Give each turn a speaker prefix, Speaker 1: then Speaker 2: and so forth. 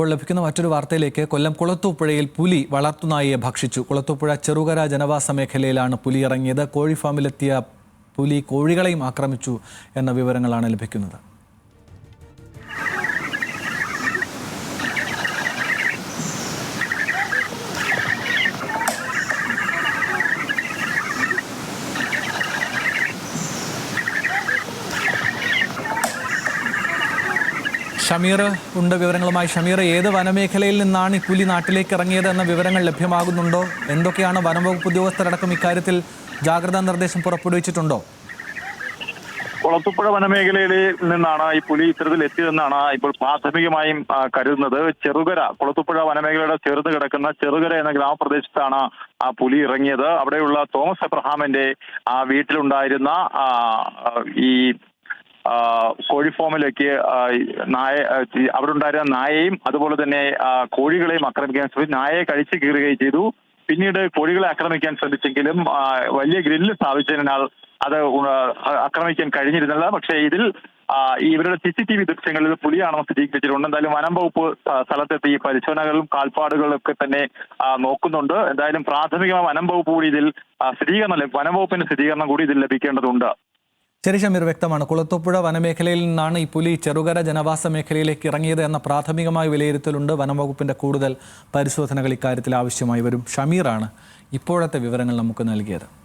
Speaker 1: ഇപ്പോൾ ലഭിക്കുന്ന മറ്റൊരു വാർത്തയിലേക്ക് കൊല്ലം കുളത്തൂപ്പുഴയിൽ പുലി വളർത്തുനായിയെ ഭക്ഷിച്ചു. കുളത്തൂപ്പുഴ ചെറുകര ജനവാസ മേഖലയിലാണ് പുലി ഇറങ്ങിയത്. കോഴി ഫാമിലെത്തിയ പുലി കോഴികളെയും ആക്രമിച്ചു എന്ന വിവരങ്ങളാണ് ലഭിക്കുന്നത്. ഷമീർ ഉണ്ട് വിവരങ്ങളുമായി. ഷമീർ ഏത് വനമേഖലയിൽ നിന്നാണ് ഈ പുലി നാട്ടിലേക്ക് ഇറങ്ങിയത് എന്ന വിവരങ്ങൾ ലഭ്യമാകുന്നുണ്ടോ? എന്തൊക്കെയാണ് വനംവകുപ്പ് ഉദ്യോഗസ്ഥരടക്കം ഇക്കാര്യത്തിൽ ജാഗ്രതാ നിർദ്ദേശം പുറപ്പെടുവിച്ചിട്ടുണ്ടോ?
Speaker 2: കുളത്തുപ്പുഴ വനമേഖലയിൽ നിന്നാണ് ഈ പുലി ഇത്തരത്തിൽ എത്തിയതെന്നാണ് ഇപ്പോൾ പ്രാഥമികമായും കരുതുന്നത്. ചെറുകര കുളത്തുപ്പുഴ വനമേഖലയുടെ ചേർന്ന് കിടക്കുന്ന ചെറുകര എന്ന ഗ്രാമപ്രദേശത്താണ് ആ പുലി ഇറങ്ങിയത്. അവിടെയുള്ള തോമസ് എബ്രഹാമിന്റെ ആ വീട്ടിലുണ്ടായിരുന്ന ഈ കോഴിഫോമിലേക്ക് നായ അവിടെ ഉണ്ടായിരുന്ന നായയും അതുപോലെ തന്നെ കോഴികളെയും ആക്രമിക്കാൻ ശ്രമിച്ചു നായയെ കഴിച്ചു കീറുകയും ചെയ്തു. പിന്നീട് കോഴികളെ ആക്രമിക്കാൻ ശ്രമിച്ചെങ്കിലും വലിയ ഗ്രില്ല് സ്ഥാപിച്ചതിനാൽ അത് ആക്രമിക്കാൻ കഴിഞ്ഞിരുന്നില്ല. പക്ഷേ ഇതിൽ ഇവരുടെ സി സി ടി വി ദൃശ്യങ്ങളിൽ പുലിയാണെന്ന് സ്ഥിരീകരിച്ചിട്ടുണ്ട്. എന്തായാലും വനം വകുപ്പ് സ്ഥലത്തെത്തി പരിശോധനകളും കാൽപ്പാടുകളും ഒക്കെ തന്നെ നോക്കുന്നുണ്ട്. എന്തായാലും പ്രാഥമികമായി വനം വകുപ്പ് കൂടി ഇതിൽ സ്ഥിരീകരണം വനം വകുപ്പിന്റെ സ്ഥിരീകരണം കൂടി ഇതിൽ ലഭിക്കേണ്ടതുണ്ട്.
Speaker 1: ശരി വ്യക്തമാണ്. കുളത്തൂപ്പുഴ വനമേഖലയിൽ നിന്നാണ് ഈ പുലി ചെറുകര ജനവാസ മേഖലയിലേക്ക് ഇറങ്ങിയത് എന്ന പ്രാഥമികമായ വിലയിരുത്തലുണ്ട് വനംവകുപ്പിന്റെ കൂടുതൽ പരിശോധനകൾ ഇക്കാര്യത്തിൽ ആവശ്യമായി വരും. ഷമീറാണ് ഇപ്പോഴത്തെ വിവരങ്ങൾ നമുക്ക് നൽകിയത്.